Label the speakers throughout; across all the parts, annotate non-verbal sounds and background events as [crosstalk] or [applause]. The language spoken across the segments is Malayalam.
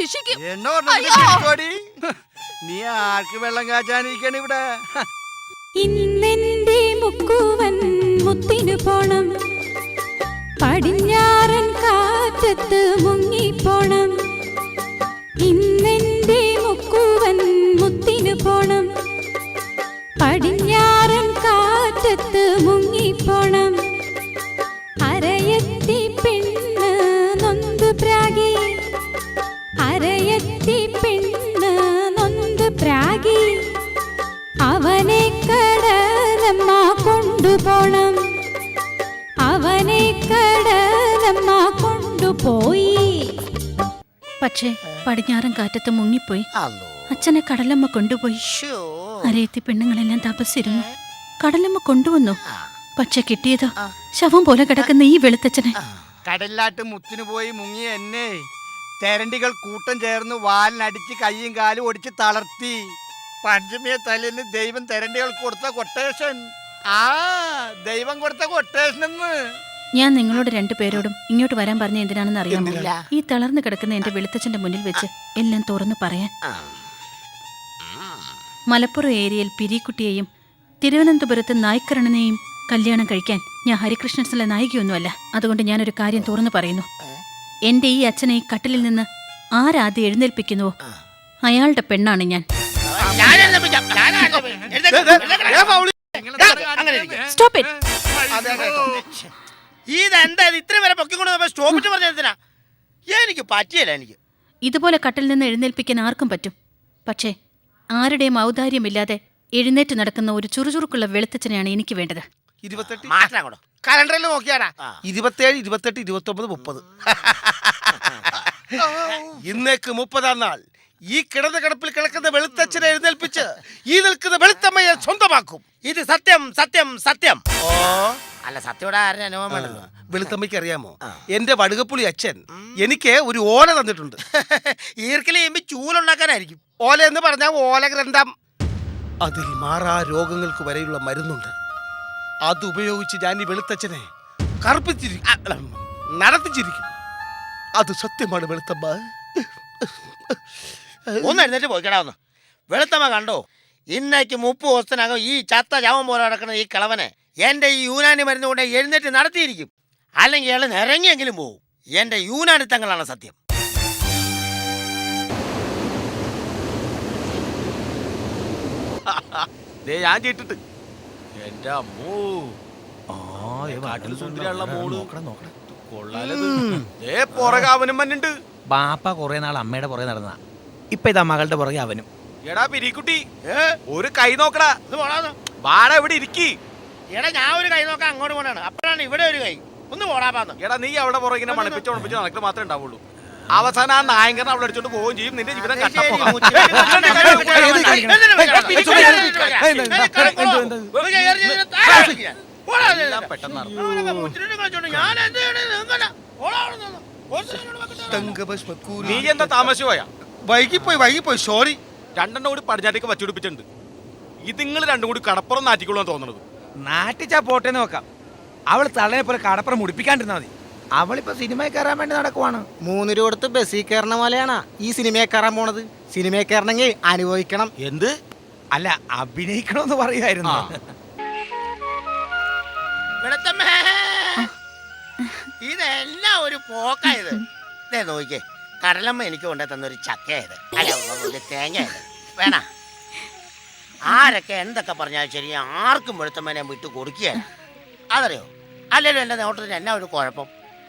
Speaker 1: ശിക്ഷിക്കും.
Speaker 2: എന്നോട്
Speaker 1: അയ്യോ.
Speaker 2: നീ ആർക്ക് വെള്ളം കാച്ചാനിരിക്കണ ഇവിടെ?
Speaker 3: ഇന്നെന്റെ മുക്കുവൻ മുത്തിനു പോണം. പടിഞ്ഞാറൻ കാറ്റത്ത് മുങ്ങിപ്പോണം. ഇന്നെന്റെ മുക്കുവൻ മുത്തിനു പോണം.
Speaker 4: പക്ഷേ പടിഞ്ഞാറൻ കാറ്റത്ത് മുങ്ങിപ്പോയി. അച്ഛനെ കടലമ്മ കൊണ്ടുപോയി. അരയത്തി പെണ്ണുങ്ങളെല്ലാം തപസ്സിരുന്നു. കടലമ്മ കൊണ്ടുവന്നു. പക്ഷെ കിട്ടിയതോ. ശവം പോലെ കിടക്കുന്ന ഈ വെളുത്തച്ഛനെ.
Speaker 2: കടലിലാട്ട് മുത്തിനു പോയി മുങ്ങി എന്നെ തെരണ്ടികൾ കൂട്ടം ചേർന്ന് വാലിനടിച്ച് കൈയും കാലും ഒടിച്ച് തളർത്തി. പഞ്ചമിയെ തലേന്ന് ദൈവം തെരണ്ടികൾ കൊടുത്ത കൊട്ടേഷൻ ആ ദൈവം കൊടുത്ത കൊട്ടേഷൻ എന്ന്.
Speaker 4: ഞാൻ നിങ്ങളോട് രണ്ടുപേരോടും ഇങ്ങോട്ട് വരാൻ പറഞ്ഞ എന്തിനാണെന്ന് അറിയാമോ? ഈ തളർന്നു കിടക്കുന്ന എന്റെ വെളുത്തച്ഛന്റെ മുന്നിൽ വെച്ച് എല്ലാം തുറന്നു പറയാൻ മലപ്പുറം ഏരിയയിൽ പിരിക്കുട്ടിയെയും തിരുവനന്തപുരത്ത് നായ്ക്കരണനെയും കല്യാണം കഴിക്കാൻ ഞാൻ ഹരികൃഷ്ണൻസിലെ നായികയൊന്നുമല്ല അതുകൊണ്ട് ഞാനൊരു കാര്യം തുറന്നു പറയുന്നു എന്റെ ഈ അച്ഛനെ ഈ കട്ടിലിൽ നിന്ന് ആരാദ്യം എഴുന്നേൽപ്പിക്കുന്നുവോ അയാളുടെ പെണ്ണാണ് ഞാൻ. സ്റ്റോപ്പ് ഇറ്റ്
Speaker 5: ഇതെന്താ ഇത്? ഇത്രയും വരെ പൊക്കിക്കൊണ്ട് സ്റ്റോപ്പിട്ട് പറഞ്ഞ എന്തിനാ? എനിക്ക് പറ്റിയല്ല എനിക്ക്.
Speaker 4: ഇതുപോലെ കട്ടിൽ നിന്ന് എഴുന്നേൽപ്പിക്കാൻ ആർക്കും പറ്റും. പക്ഷേ ആരുടെയും ഔദാര്യമില്ലാതെ എഴുന്നേറ്റ് നടക്കുന്ന ഒരു ചുറുചുറുക്കുള്ള വെളുത്തച്ഛനെയാണ് എനിക്ക് വേണ്ടത്.
Speaker 2: കലണ്ടറിൽ നോക്കിയാടാ. ഇരുപത്തേഴ് ഇരുപത്തെട്ട് ഇരുപത്തി ഒമ്പത് മുപ്പത്. ഇന്നേക്ക് മുപ്പതാം നാൾ. ഈ കിടന്ന കിടപ്പിൽ കിടക്കുന്ന വെളുത്തച്ഛനെ എഴുന്നേൽപ്പിച്ച് ഈ നിൽക്കുന്ന വെളുത്തമ്മയെ സ്വന്തമാക്കും.
Speaker 5: ഇത് സത്യം സത്യം സത്യം.
Speaker 2: ഓ.
Speaker 5: അല്ല സത്യോടെ ആരുടെ അനുഭവം വേണ്ടല്ലോ.
Speaker 2: വെളുത്തമ്മയ്ക്ക് അറിയാമോ. എന്റെ വടുകപ്പുളി അച്ഛൻ എനിക്ക് ഒരു ഓല തന്നിട്ടുണ്ട്. [laughs]
Speaker 5: ഈർക്കിലെ എമ്പി ചൂലുണ്ടാക്കാനായിരിക്കും.
Speaker 2: ഓല എന്ന് പറഞ്ഞാൽ ഓല ഗ്രന്ഥം. അതിൽ മാറാ രോഗങ്ങൾക്ക് വരെയുള്ള മരുന്നുണ്ട്. അത് ഉപയോഗിച്ച് ഞാൻ ഈ വെളുത്തച്ഛനെ കറുപ്പിച്ചിരിക്കും നടത്തിച്ചിരിക്കും. അത് സത്യമാണ് വെളുത്തമ്മ.
Speaker 5: ഒന്ന് എഴുന്നേറ്റ് പോയിക്കടാ ഒന്ന്. വെളുത്തമ്മ കണ്ടോ? ഇന്നേക്ക് മുപ്പത് ദിവസത്തിനകം ഈ ചത്ത ചാവം പോലെ നടക്കുന്ന ഈ കിളവനെ എന്റെ ഈ യൂനാനി മരുന്ന് കൊണ്ട് എഴുന്നേറ്റ് നടത്തിയിരിക്കും. അല്ലെങ്കിൽ അയാൾ നിരങ്ങിയെങ്കിലും പോവും. എന്റെ യൂനാനി തങ്ങളാണ് സത്യം.
Speaker 6: ദേ ഞാൻ എന്റെ അമ്മോ. കാട്ടിൽ സുന്ദരിയുള്ള മോൾ. കൊള്ളാലത്. ദേ പുറകെ അവനും മന്നുണ്ട്
Speaker 7: ബാപ്പ കുറെ നാൾ അമ്മയുടെ പുറകെ നടന്ന ഇപ്പൊ ഇതാ മകളുടെ പുറകെ അവനും.
Speaker 6: എടാ പിരിക്കുട്ടി.
Speaker 5: ഏ?
Speaker 6: ഒരു കൈ നോക്കടാ. വാട ഇവിടെ ഇരിക്കി.
Speaker 5: എടാ ഞാൻ ഒരു കൈ നോക്കാൻ അങ്ങോട്ട് പോണാണ് അപ്പോഴാണ് ഇവിടെ ഒരു കൈ. ഒന്ന് പോടാപ്പാന്ന്
Speaker 6: എടാ നീ അവിടെ പുറകെ മണപ്പിച്ച് ഉണപ്പിച്ച് നടക്കുക മാത്രമേ ഉണ്ടാവുള്ളൂ. അവസാനം ആ നായകനെ അവിടെ അടിച്ചോണ്ട് പോവുകയും ചെയ്യും. നിന്റെ ജീവിതം. നീ എന്താ താമസിച്ചു പോയാ
Speaker 2: വൈകിപ്പോയി പോയി സോറി
Speaker 6: രണ്ടെണ്ണം കൂടി പടിഞ്ഞാട്ടേക്ക് വച്ചുപിടിപ്പിച്ചിട്ടുണ്ട് ഇത് നിങ്ങൾ രണ്ടും കൂടി കടപ്പുറം നാറ്റിക്കൊള്ളാൻ തോന്നുന്നത്
Speaker 7: നാട്ടിച്ചാ പോട്ടെ വെക്കാം അവൾ തള്ളനെ പോലെ കടപ്പുറം മുടിപ്പിക്കാണ്ടിരുന്നാ മതി. അവളിപ്പോ സിനിമയിൽ കയറാൻ വേണ്ടി നടക്കുവാണ്.
Speaker 8: മൂന്ന് രൂപ കൊടുത്ത് ബസ്സിൽ കയറണ പോലെയാണ് ഈ സിനിമയെ കയറാൻ പോണത്. സിനിമയെ കയറണമെങ്കിൽ അനുഭവിക്കണം.
Speaker 7: എന്ത്? അല്ല അഭിനയിക്കണമെന്ന് പറയുമായിരുന്നു
Speaker 5: ഇതെല്ലാം ഒരു പോക്കായത് നോക്കിക്കേ. കടലമ്മ എനിക്ക് കൊണ്ടു തന്നൊരു ചക്കയായത് അല്ല ഒരു തേങ്ങയത് വേണ? ആരൊക്കെ എന്തൊക്കെ പറഞ്ഞാലും ശരി ആർക്കും വെളുത്തമ്മേനെ വിട്ടു കൊടുക്കുകയല്ല. അതറിയോ? അല്ലല്ലോ എന്റെ നോട്ടത്തിന് എന്നാ ഒരു കുഴപ്പം?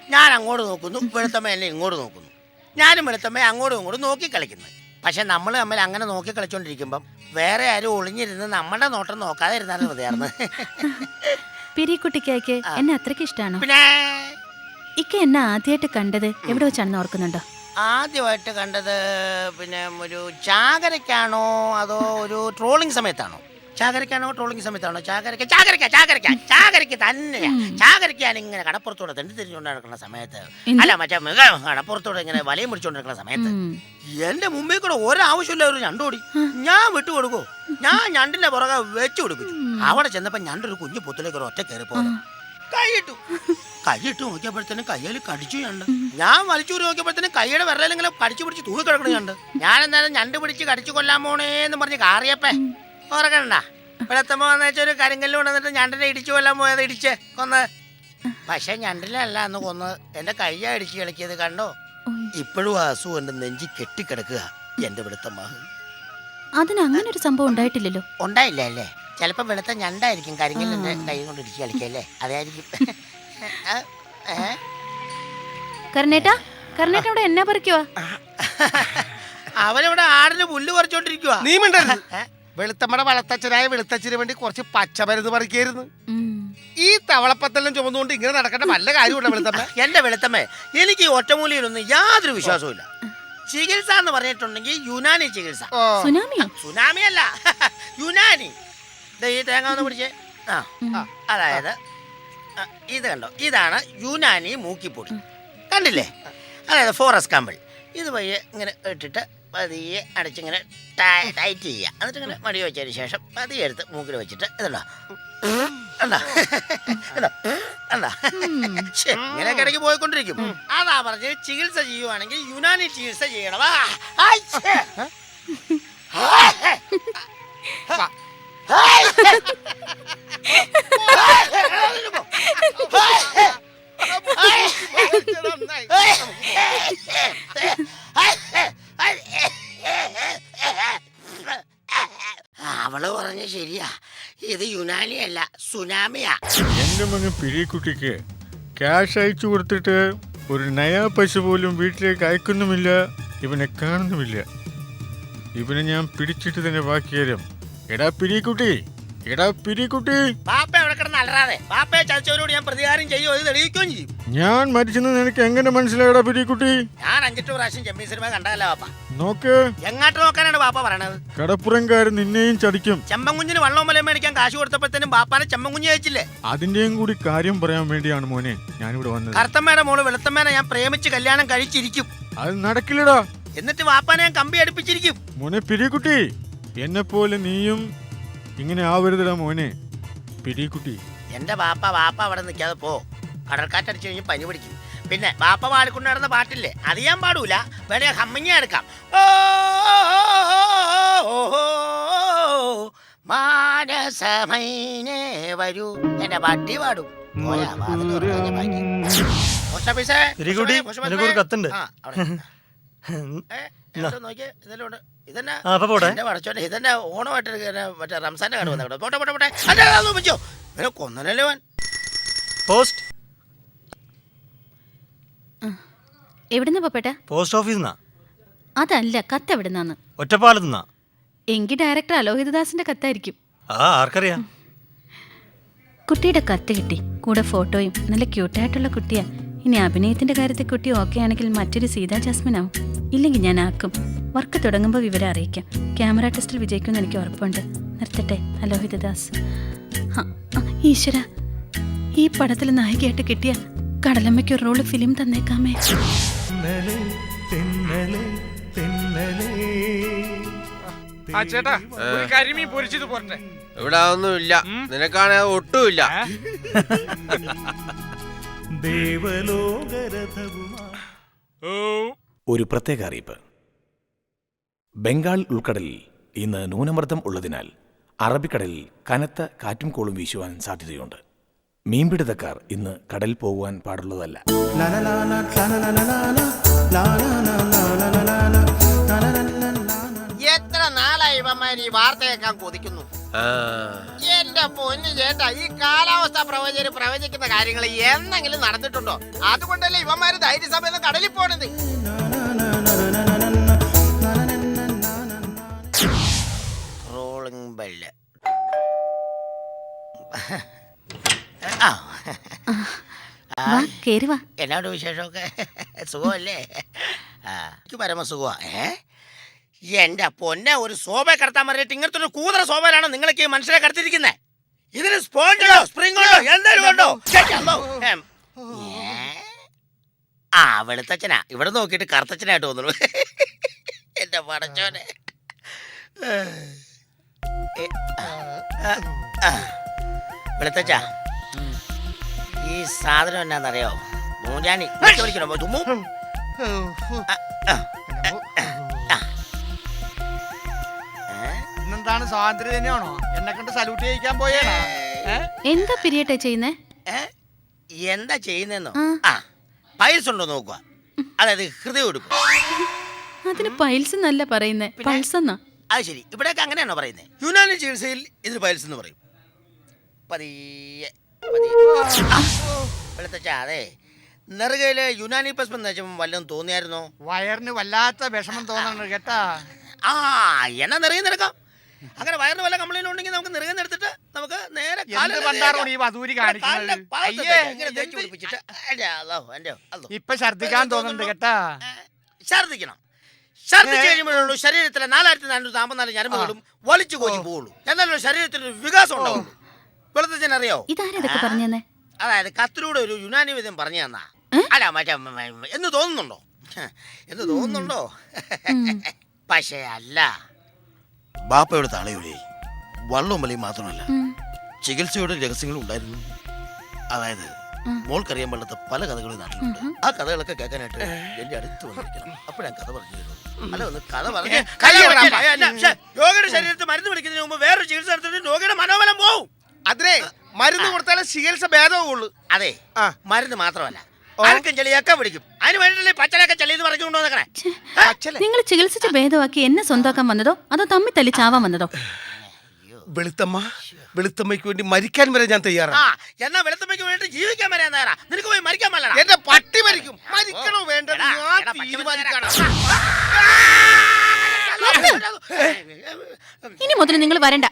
Speaker 5: ഞാൻ അങ്ങോട്ട് നോക്കുന്നു വെളുത്തമ്മ എന്നെ ഇങ്ങോട്ട് നോക്കുന്നു. ഞാനും വെളുത്തമ്മ അങ്ങോട്ടും ഇങ്ങോട്ടും നോക്കി കളിക്കുന്നത് പക്ഷെ നമ്മൾ തമ്മിൽ അങ്ങനെ നോക്കി കളിച്ചോണ്ടിരിക്കുമ്പം വേറെ ആരും ഒളിഞ്ഞിരുന്ന് നമ്മുടെ നോട്ടം നോക്കാതെ ഇരുന്നാലും മതിയായിരുന്നു
Speaker 4: പിരിക്കുട്ടിക്കായ്ക്ക്. എന്നെ അത്രയ്ക്ക് ഇഷ്ടമാണോ
Speaker 5: പിന്നെ?
Speaker 4: ഇക്ക എന്നെ ആദ്യമായിട്ട് കണ്ടത് എവിടെ വെച്ചാണെന്ന് ഓർക്കുന്നുണ്ടോ?
Speaker 5: ആദ്യമായിട്ട് കണ്ടത് പിന്നെ ഒരു ചാകരയ്ക്കാണോ അതോ ഒരു ട്രോളിംഗ് സമയത്താണോ? ചാകരയ്ക്കാണോ ട്രോളിംഗ് സമയത്താണോ? ചാകരക്ക ചാകരയ്ക്ക ചാകരയ്ക്ക ചാകരയ്ക്ക് തന്നെയാ. ചാകരയ്ക്ക് ഞാൻ ഇങ്ങനെ കടപ്പുറത്തൂടെ തെണ്ടി തിരിഞ്ഞുകൊണ്ട് നടക്കുന്ന സമയത്ത്. അല്ല മറ്റേ മൃഗ കടപ്പുറത്തൂടെ ഇങ്ങനെ വലയും പിടിച്ചോണ്ട് നടക്കുന്ന സമയത്ത്. എന്റെ മുമ്പിൽ കൂടെ ഒരാവശ്യമില്ല ഒരു ഞണ്ടോടി ഞാൻ വിട്ടു കൊടുക്കൂ. ഞാൻ ഞണ്ടിന്റെ പുറകെ വെച്ചു കൊടുക്കും അവിടെ ചെന്നപ്പോ ഞണ്ടൊരു കുഞ്ഞു പൊത്തിലേക്ക് ഒരു ഒറ്റ കയറി പോകും കൈയിട്ടു. കൈയിട്ട് നോക്കിയപ്പോഴത്തേനും കയ്യിൽ കടിച്ചു കണ്ട്. ഞാൻ വലിച്ചൂരി നോക്കിയപ്പോഴത്തേനും കൈയുടെ വിരലെങ്കിലും കടിച്ചു പിടിച്ച് തൂക്കി കിടക്കണ കണ്ട്. ഞാൻ എന്തായാലും ഞണ്ട് പിടിച്ച് കടിച്ചു കൊല്ലാൻ പോണേന്ന് പറഞ്ഞ് കാറിയപ്പേ. ഓർക്കണ്ട വെളുത്തമ്മ വന്നു വെച്ചാൽ ഒരു കരിങ്കല്ല് കൊണ്ടുവന്നിട്ട് ഞണ്ടിനെ ഇടിച്ചു കൊല്ലാൻ പോയത് ഇടിച്ച് കൊന്ന്. പക്ഷെ ഞണ്ടിലല്ല അന്ന് കൊന്ന് എന്റെ കയ്യാ ഇടിച്ച് കളിക്കിയത് കണ്ടോ? ഇപ്പോഴും അസു എന്റെ നെഞ്ചി കെട്ടിക്കിടക്കുക എന്റെ വെളുത്തമ്മ
Speaker 4: അതിന് അങ്ങനെ ഒരു സംഭവം ഉണ്ടായിട്ടില്ലല്ലോ.
Speaker 5: ഉണ്ടായില്ല അല്ലേ? ചിലപ്പോ വെളുത്ത ഞണ്ടായിരിക്കും കരിങ്കല്ലിന്റെ കൈ കൊണ്ട് ഇടിച്ച് കളിക്കല്ലേ അതായിരിക്കും?
Speaker 4: കർണേട്ടാ കർണേട്ട ഇവിടെ എന്നാ പറിക്കുവാ?
Speaker 5: അവനിവിടെ ആടിന് പുല്ല് പറിച്ചോണ്ടിരിക്കുക
Speaker 8: നീ മിണ്ടരുത്. വെളുത്തമ്മയുടെ വളത്തച്ഛനായ വെളുത്തച്ഛന് വേണ്ടി കുറച്ച് പച്ചമരുന്ന് പറിക്കായിരുന്നു. ഈ തവളപ്പത്തെല്ലാം ചുമന്നുകൊണ്ട് ഇങ്ങനെ നടക്കേണ്ട വല്ല കാര്യമുണ്ടോ വെളുത്തമ്മ? [laughs]
Speaker 5: എന്റെ വെളുത്തമ്മ എനിക്ക് ഈ ഒറ്റമൂലിയിലൊന്നും യാതൊരു വിശ്വാസവും ചികിത്സ എന്ന് പറഞ്ഞിട്ടുണ്ടെങ്കിൽ യുനാനി ചികിത്സ. സുനാമി അല്ല [laughs] യുനാനി. ഈ തേങ്ങ ഒന്ന് പിടിച്ചേ. ആ അതായത് ഇത് കണ്ടോ? ഇതാണ് യുനാനി മൂക്കിപ്പൊടി. കണ്ടില്ലേ? അതായത് ഫോറസ്റ്റ് കമ്പിൾ. ഇത് പയ്യെ ഇങ്ങനെ ഇട്ടിട്ട് പതിയെ അടച്ചിങ്ങനെ ടൈറ്റ് ചെയ്യുക. എന്നിട്ട് ഇങ്ങനെ മടി വെച്ചതിന് ശേഷം പതിയെ എടുത്ത് മൂക്കിൽ വെച്ചിട്ട് ഇതുണ്ടോ? ഇങ്ങനെയൊക്കെ ഇടയ്ക്ക് പോയിക്കൊണ്ടിരിക്കും. അതാ പറഞ്ഞ് ചികിത്സ ചെയ്യുവാണെങ്കിൽ യുനാനി ചികിത്സ ചെയ്യണം. ആ, ആയ്, ശ്ശെ. അവൾ പറഞ്ഞ ശരിയാ. ഇത് യുനാനി അല്ല സുനാമിയാ.
Speaker 1: എന്റെ മകൻ പിരിക്കുട്ടിക്ക് ക്യാഷ് അയച്ചു കൊടുത്തിട്ട് ഒരു നയാ പശു പോലും വീട്ടിലേക്ക് അയക്കുന്നുമില്ല ഇവനെ കാണുന്നുമില്ല. ഇവനെ ഞാൻ പിടിച്ചിട്ട് തന്നെ ബാക്കി തരും. എടാ പിരിക്കുട്ടി.
Speaker 5: എവിടെ കിടന്ന് അലറാതെ. ചതിച്ചവരോട് ഞാൻ പ്രതികാരം ചെയ്യുമോ ഇത് തെളിയിക്കുകയും ചെയ്യും.
Speaker 1: ഞാൻ മരിച്ചെന്ന് നിനക്ക് എങ്ങനെ മനസ്സിലായടാ പിരിക്കുട്ടി?
Speaker 5: ഞാൻ അഞ്ചെട്ട് പ്രാവശ്യം ചെമ്മീൻ സിനിമ കണ്ടതല്ല പാപ്പ
Speaker 1: നോക്ക്.
Speaker 5: എങ്ങാട്ട് നോക്കാനാണ് പാപ്പ പറയണത്?
Speaker 1: കടപ്പുറംകാരൻ നിന്നെയും ചടിക്കും
Speaker 5: ചെമ്പൻകുഞ്ഞിന് വള്ളവും മലയും മേടിക്കാൻ കാശ് കൊടുത്തപ്പോഴത്തേനും പാപ്പാനെ ചെമ്പൻകുഞ്ഞ് അയച്ചില്ലേ
Speaker 1: അതിന്റെയും കൂടി കാര്യം പറയാൻ വേണ്ടിയാണ് മോനെ ഞാനിവിടെ വന്നത്.
Speaker 5: കറുത്തമ്മയുടെ മോൾ വെളുത്തമ്മേനെ ഞാൻ പ്രേമിച്ച് കല്യാണം കഴിച്ചിരിക്കും.
Speaker 1: അത് നടക്കില്ലടാ.
Speaker 5: എന്നിട്ട് വാപ്പാനെ ഞാൻ കമ്പി അടുപ്പിച്ചിരിക്കും.
Speaker 1: മോനെ പിരിക്കുട്ടി എന്നെ പോലെ നീയും ഇങ്ങനെ ആവരുതടാ മോനെ. പിടികുട്ടി
Speaker 5: എന്റെ ബാപ്പ ബാപ്പ അവിടെ നിൽക്കാതെ പോ. കടൽക്കാറ്റടിച്ചു കഴിഞ്ഞ് പനി പിടിക്കും. പിന്നെ ബാപ്പ പാടിക്കൊണ്ട് നടന്ന പാട്ടില്ലേ? അത് ഞാൻ പാടൂല. വേണേ ഹമ്മിങ്ങ എടുക്കാം. ഓ, ഓ, ഓ, മാനസമൈനേ വരൂ. എന്റെ പട്ടി പാടും.
Speaker 9: കത്തുണ്ട്. [laughs]
Speaker 5: നോക്കിയേ, ഇതെല്ലാം ഉണ്ട്. ഇതെന്നാ? എന്റെ പടച്ചോനെ ഇതെന്നെ ഓണമായിട്ട് മറ്റേ റംസാന്റെ കട വന്നേക്കണോ പോട്ടെ പോട്ടെ പോട്ടെ. വെച്ചോ. ഇവനെ കൊന്നനല്ലേ
Speaker 9: പോസ്റ്റ്.
Speaker 4: എവിടുന്ന പോപ്പേട്ട
Speaker 9: പോസ്റ്റ് ഓഫീസിൽ നിന്നാ.
Speaker 4: അതല്ല കത്ത് എവിടുന്നാന്ന്?
Speaker 9: ഒറ്റപ്പാലത്ത് നിന്നാ.
Speaker 4: എങ്കിൽ ഡയറക്ടർ അലോഹിതദാസിന്റെ കത്തായിരിക്കും.
Speaker 9: ആ ആർക്കറിയാം.
Speaker 4: കുട്ടിയുടെ കത്ത് കിട്ടി. കൂടെ ഫോട്ടോയും. നല്ല ക്യൂട്ടായിട്ടുള്ള കുട്ടിയാ. ഇനി അഭിനയത്തിന്റെ കാര്യത്തിൽ കുട്ടി ഓക്കെ ആണെങ്കിൽ മറ്റൊരു സീതാ ജാസ്മിൻ ആവും ഇല്ലെങ്കിൽ ഞാൻ ആക്കും. വർക്ക് തുടങ്ങുമ്പോൾ വിവരം അറിയിക്കാം. ക്യാമറ ടെസ്റ്റിൽ വിജയിക്കുമെന്ന് എനിക്ക് ഉറപ്പുണ്ട്. നിർത്തട്ടെ അലോഹിതദാസ് ഈശ്വര. ഈ പടത്തിൽ നായികയായിട്ട് കിട്ടിയ കടലമ്മയ്ക്ക് ഒരു റോൾ ഫിലിം തന്നേക്കാമേ.
Speaker 7: ആ ചേട്ടാ ഒരു കരിമീൻ പൊരിച്ചത് പോരട്ടെ.
Speaker 6: ഇവിടെ അതൊന്നുമില്ല നിനക്കാണെ ഒട്ടുമില്ല.
Speaker 10: ഒരു പ്രത്യേക അറിയിപ്പ്. ബംഗാൾ ഉൾക്കടലിൽ ഇന്ന് ന്യൂനമർദ്ദം ഉള്ളതിനാൽ അറബിക്കടലിൽ കനത്ത കാറ്റും കോളും വീശുവാൻ സാധ്യതയുണ്ട്. മീൻപിടുത്തക്കാർ ഇന്ന് കടൽ പോകുവാൻ പാടുള്ളതല്ല.
Speaker 5: എത്ര നാളായി ഇവന്മാർ ഈ വാർത്ത കേൾക്കാൻ കൊതിക്കുന്നു എന്റെ പൊന്നു ചേട്ടാ ഈ കാലാവസ്ഥ പ്രവചകര് പ്രവചിക്കുന്ന കാര്യങ്ങൾ എന്നെങ്കിലും നടന്നിട്ടുണ്ടോ? അതുകൊണ്ടല്ലേ ഇവന്മാര് ധൈര്യസമയം കടലിൽ പോണത്. ആ.
Speaker 4: വാ കേറി വാ.
Speaker 5: എന്നാണ്ട് വിശേഷമൊക്കെ? സുഖമല്ലേ? ആ. എനിക്ക് പരമസുഖമാ. ഏ? എന്റെ പൊന്നെ ഒരു ശോഭ കടത്താൻ പറഞ്ഞിട്ട് ഇങ്ങനത്തെ ഒരു കൂതറ ശോഭയിലാണ് നിങ്ങളൊക്കെ ഈ മനുഷ്യരെ കടത്തിരിക്കുന്നത് ഇതിന് സ്പോഞ്ച് ഉണ്ടോ എന്തെങ്കിലും ഉണ്ടോ? ഏം. ഏ? ആ വെളുത്തച്ഛനാ. ഇവിടെ നോക്കിയിട്ട് കറുത്തച്ഛനായിട്ട് തോന്നുന്നു. എന്റെ പടച്ചോനെ. ഏ, ആ. ഈ സാധനം എന്നാന്നറിയോ? വിളിച്ച് വിളിക്കണോ? തുമ്മു.
Speaker 2: ഇന്നെന്താണ് സ്വാതന്ത്ര്യ തന്നെയാണോ? എന്നെ കണ്ട് സല്യൂട്ട് ചെയ്യിക്കാൻ പോയേണോ
Speaker 4: എന്താ പിരിയട്ടെ ചെയ്യുന്നേ?
Speaker 5: എന്താ ചെയ്യുന്നെന്നോ?
Speaker 4: ആ.
Speaker 5: ആ പൈൽസ് ഉണ്ടോ നോക്കുക അതായത് ഹൃദയം എടുക്കും.
Speaker 4: അതിന് പൈൽസ് എന്നല്ല പറയുന്നേ പൾസ് എന്നാ?
Speaker 5: അത് ശരി. ഇവിടെയൊക്കെ അങ്ങനെയാണോ പറയുന്നത് യുനാനി ചികിത്സയിൽ ഇതിന് പൈൽസ് എന്ന് പറയും. പതിയെ വെളുത്തച്ഛാ അതെ. നെറുകയിലെ യുനാനി പസ്മം എന്ന് വെച്ചപ്പോൾ വല്ലതും തോന്നിയായിരുന്നോ?
Speaker 2: വയറിന് വല്ലാത്ത വിഷമം തോന്നണം കേട്ടാ.
Speaker 5: ആ എന്നാ നിറയെ നിരക്കാം അങ്ങനെ വയറിന് വല്ല കംപ്ലൈന്റ് ഉണ്ടെങ്കിൽ നമുക്ക് നിറയെ എടുത്തിട്ട് നമുക്ക് നേരെ
Speaker 2: ഇപ്പൊ ഛർദിക്കാൻ തോന്നുന്നുണ്ട് കേട്ടാ.
Speaker 5: ഏ, ഛർദ്ദിക്കണം. ഛർദ്ദിച്ച് കഴിയുമ്പോഴുള്ളൂ ശരീരത്തിലെ നാലായിരത്തി നാനൂറ്റി നാൽപ്പത്തിനാല് ഞരമ്പുകളും വലിച്ചു കോച്ചി പോകുള്ളൂ എന്നാലും ശരീരത്തിന് ഒരു വികാസം ഉണ്ടാവുള്ളൂ. വെളുത്തച്ഛൻ അറിയോ
Speaker 4: ഇതാരാ ഇതൊക്കെ പറഞ്ഞെന്നേ?
Speaker 5: അതായത് കത്തിലൂടെ ഒരു യുനാനി വിധം പറഞ്ഞു തന്നാ അല്ല മറ്റേ എന്ന് തോന്നുന്നുണ്ടോ? എന്ന് തോന്നുന്നുണ്ടോ? പക്ഷേ അല്ല. ബാപ്പയുടെ തളയുടെ വള്ളവും വലിയും മാത്രമല്ല. ചികിത്സയുടെ രഹസ്യങ്ങൾ ഉണ്ടായിരുന്നു. അതായത് മോൾക്കറിയാൻ പാടാത്ത പല കഥകളും ഈ നാട്ടിലുണ്ട്. ആ കഥകളൊക്കെ കേൾക്കാനായിട്ട് എന്റെ അടുത്ത് വന്നിരിക്കണം. അപ്പൊ ഞാൻ കഥ പറഞ്ഞു തരുന്നു. അല്ല ഒന്ന് കഥ പറഞ്ഞ് രോഗിയുടെ ശരീരത്തിൽ മരുന്ന് പിടിക്കുന്നതിന് മുമ്പ് വേറൊരു ചികിത്സ എടുത്തിട്ട് രോഗിയുടെ മനോബലം പോവും.
Speaker 6: അതിനെ മരുന്ന് കൊടുത്താലേ ചികിത്സ ഭേദവുള്ളൂ
Speaker 5: അതെ. മരുന്ന് മാത്രമല്ല. അഴുക്കും ചെളിയൊക്കെ പിടിക്കും. അതിന് വേണ്ടിയില്ലേ പച്ചലൊക്കെ ചെളിയെന്ന് പറഞ്ഞുകൊണ്ടോ നിൽക്കണേ
Speaker 4: നിങ്ങൾ ചികിത്സിച്ച് ഭേദമാക്കി എന്നെ സ്വന്തമാക്കാൻ വന്നതോ? അതോ തമ്മി തല്ലി ചാവാൻ വന്നതോ?
Speaker 6: വെളുത്തമ്മ വെളുത്തമ്മയ്ക്ക് വേണ്ടി മരിക്കാൻ വരെ ഞാൻ
Speaker 5: ആ
Speaker 6: തയ്യാറാണ്
Speaker 5: എന്നാ വെളുത്തമ്മയ്ക്ക് വേണ്ടി ജീവിക്കാൻ വരാൻ നേരാ നിനക്ക് പോയി മരിക്കാൻ പറ്റണം
Speaker 6: എന്റെ പട്ടി മരിക്കും. മരിക്കണോ വേണ്ട
Speaker 5: എടാ,
Speaker 6: ഞാൻ
Speaker 5: എടാ, പട്ടി
Speaker 6: തീരുമാനിക്കണം.
Speaker 4: ഇനി മുതൽ നിങ്ങൾ വരണ്ട.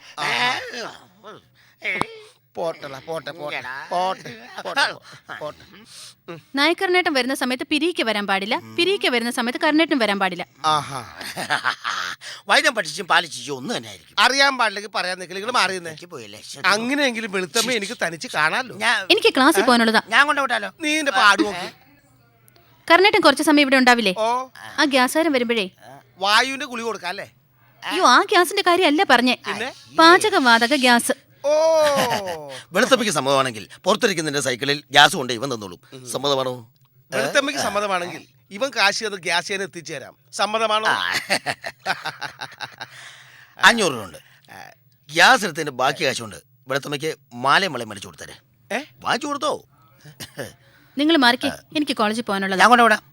Speaker 6: പോട്ടല പോട്ടെ പോട്ടെ
Speaker 5: എടാ.
Speaker 6: പോട്ടെ പോട്ടെ പോട്ടെ.
Speaker 4: നായക്കറിനേട്ടം വരുന്ന സമയത്ത് പിരിയിക്ക് വരാൻ പാടില്ല. പിരിയിക്ക് വരുന്ന സമയത്ത് കറിനേട്ടും വരാൻ പാടില്ല.
Speaker 6: ആഹാ.
Speaker 5: വൈദ്യം പഠിച്ചും പാലിച്ചും ഒന്നും തന്നെ ആയിരിക്കും
Speaker 6: അറിയാൻ പാടില്ലെങ്കിൽ പറയാൻ നിൽക്കില്ല. നിങ്ങൾ മാറിയുന്നേ
Speaker 5: എനിക്ക് പോയില്ലേ
Speaker 6: അങ്ങനെയെങ്കിലും വെളുത്തമ്മ എനിക്ക് തനിച്ച് കാണാമല്ലോ
Speaker 5: ഞാൻ
Speaker 4: എനിക്ക് ക്ലാസ്സിൽ പോകാനുള്ളതാ.
Speaker 5: ഞാൻ കൊണ്ടുവിട്ടാലോ
Speaker 6: നീ എന്റെ പാട് നോക്കി.
Speaker 4: കർണേട്ടൻ കുറച്ച് സമയം ഇവിടെ ഉണ്ടാവില്ലേ?
Speaker 6: ഓ.
Speaker 4: ആ ഗ്യാസാരം വരുമ്പോഴേ.
Speaker 6: വായുവിന്റെ ഗുളി കൊടുക്കാം അല്ലേ?
Speaker 4: അയ്യോ ആ ഗ്യാസിന്റെ കാര്യമല്ല പറഞ്ഞേ. പാചക വാതക ഗ്യാസ്.
Speaker 6: ഓ.
Speaker 5: വെളുത്തമ്മയ്ക്ക് സമ്മതമാണെങ്കിൽ പുറത്തിരിക്കുന്നതിന്റെ സൈക്കിളിൽ ഗ്യാസ് കൊണ്ട് ഇവൻ തന്നോളും. സമ്മതമാണോ?
Speaker 6: വെളുത്തമ്മയ്ക്ക് സമ്മതമാണെങ്കിൽ ഇവൻ കാശി അത് ഗ്യാസ് ചെയ്യാൻ എത്തിച്ചേരാം. സമ്മതമാണോ?
Speaker 5: ആ. അഞ്ഞൂറ് രൂപ ഉണ്ട്. ഗ്യാസ് എടുത്തതിന്റെ ബാക്കി കാശുണ്ട്. വെളുത്തമ്മയ്ക്ക് മാലയും വളയും മരിച്ചു കൊടുത്തരെ.
Speaker 6: ഏ?
Speaker 5: വാങ്ങിച്ചു കൊടുത്തോ?
Speaker 4: നിങ്ങൾ മാറിക്കേ. എനിക്ക് കോളേജിൽ പോകാനുള്ളത്.
Speaker 5: ഞാൻ കൊണ്ടുവിടാം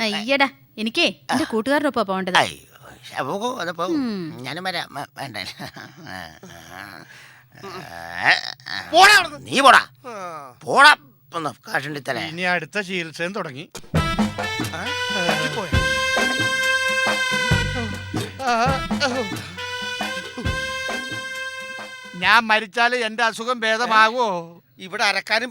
Speaker 4: അയ്യടാ. എനിക്കേ എന്റെ കൂട്ടുകാരനൊപ്പം പോകേണ്ടത്.
Speaker 5: അയ്യോ ശ്ശെ, പോകൂ അത് പോകും. ഞാനും വരാം. വേണ്ട.
Speaker 6: പോടാ
Speaker 5: നീ പോടാ. പോടാ. ഒന്ന് കാശുണ്ടി തരേ
Speaker 2: ഇനി അടുത്ത ചികിത്സയും തുടങ്ങി. ഞാൻ മരിച്ചാൽ എന്റെ അസുഖം ഭേദമാകുമോ
Speaker 6: ഇവിടെ അരക്കാനും